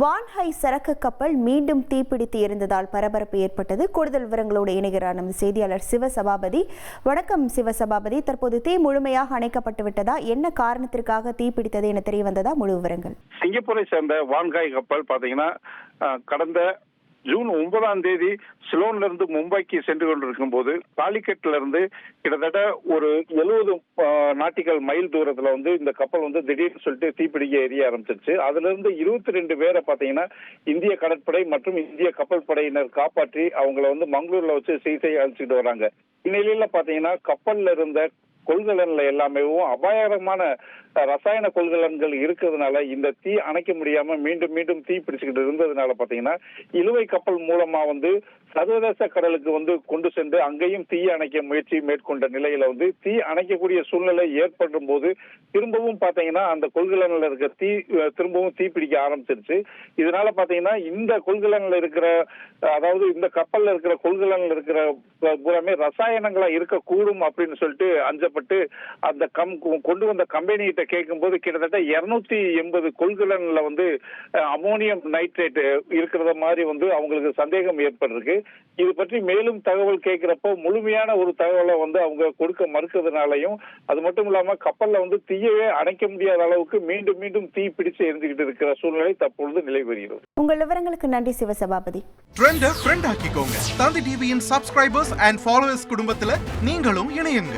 வான்ஹை சரக்கு கப்பல் மீண்டும் தீப்பிடித்து எரிந்ததால் பரபரப்பு ஏற்பட்டது. கூடுதல் விவரங்களோடு இணைகிறார் நமது செய்தியாளர் சிவசபாபதி. வணக்கம் சிவசபாபதி. தற்போது தீ முழுமையாக அணைக்கப்பட்டு விட்டதா? என்ன காரணத்திற்காக தீப்பிடித்தது என தெரிய வந்ததா? முழு விவரங்கள். சிங்கப்பூரை சேர்ந்த வான்காய் கப்பல் பாத்தீங்கன்னா கடந்த ஜூன் ஒன்பதாம் தேதி சிலோன்ல இருந்து மும்பைக்கு சென்று கொண்டிருக்கும் போது பாலிக்கட்ல இருந்து கிட்டத்தட்ட ஒரு எழுபது நாட்டிகள் மைல் தூரத்துல வந்து இந்த கப்பல் வந்து திடீர்னு சொல்லிட்டு தீப்பிடிக்க எரிய ஆரம்பிச்சிருச்சு. அதுல இருந்து இருபத்தி ரெண்டு பேரை பாத்தீங்கன்னா இந்திய கடற்படை மற்றும் இந்திய கப்பல் படையினர் காப்பாற்றி அவங்கள வந்து மங்களூர்ல வச்சு சிகிச்சை அழிச்சுட்டு வராங்க. இந்நிலையில பாத்தீங்கன்னா கப்பல்ல இருந்த கொள்கலன்ல எல்லாமே அபாயகரமான ரசாயன கொள்கலன்கள் இருக்கிறதுனால இந்த தீ அணைக்க முடியாம மீண்டும் மீண்டும் தீ பிடிச்சுக்கிட்டு இருந்ததுனால பாத்தீங்கன்னா இழுவை கப்பல் மூலமா வந்து சர்வதேச கடலுக்கு வந்து கொண்டு சென்று அங்கேயும் தீ அணைக்க முயற்சி மேற்கொண்ட நிலையில வந்து தீ அணைக்கக்கூடிய சூழ்நிலை ஏற்படும் போது திரும்பவும் பாத்தீங்கன்னா அந்த கொள்கலனில் இருக்க தீ திரும்பவும் தீ பிடிக்க ஆரம்பிச்சிருச்சு. இதனால பாத்தீங்கன்னா இந்த கொள்கலனில் இருக்கிற அதாவது இந்த கப்பல்ல இருக்கிற கொள்கலனில் இருக்கிற பூராமே ரசாயனங்களா இருக்கக்கூடும் அப்படின்னு சொல்லிட்டு அஞ்சப்பட்டு அந்த கம் கொண்டு வந்த கம்பெனி கிட்ட கேட்கும்போது கிட்டத்தட்ட இருநூத்தி எண்பது கொள்கலன்ல வந்து அமோனியம் நைட்ரேட் இருக்கிறத மாதிரி வந்து அவங்களுக்கு சந்தேகம் ஏற்பட்டிருக்கு. இது பற்றி மேலும் தகவல் கேட்கிறப்போ முழுமையான ஒரு தகவலை வந்து அவங்க கொடுக்க மறுக்கிறதுனாலையும் அது மட்டும் இல்லாம கப்பல்ல வந்து தீயவே அணைக்க முடியாத அளவுக்கு மீண்டும் மீண்டும் தீ பிடிச்சு எரிஞ்சுக்கிட்டு இருக்கிற சூழ்நிலை தற்பொழுது நிலை வருகிறது உங்கள் விவரங்களுக்கு நன்றி சிவசபாபதி ட்ரெண்ட ஃப்ரெண்ட் ஆக்கிக்கோங்க. தந்தி டிவியின் சப்ஸ்கிரைபர்ஸ் அண்ட் ஃபாலோவர்ஸ் குடும்பத்துல நீங்களும் இணையுங்க.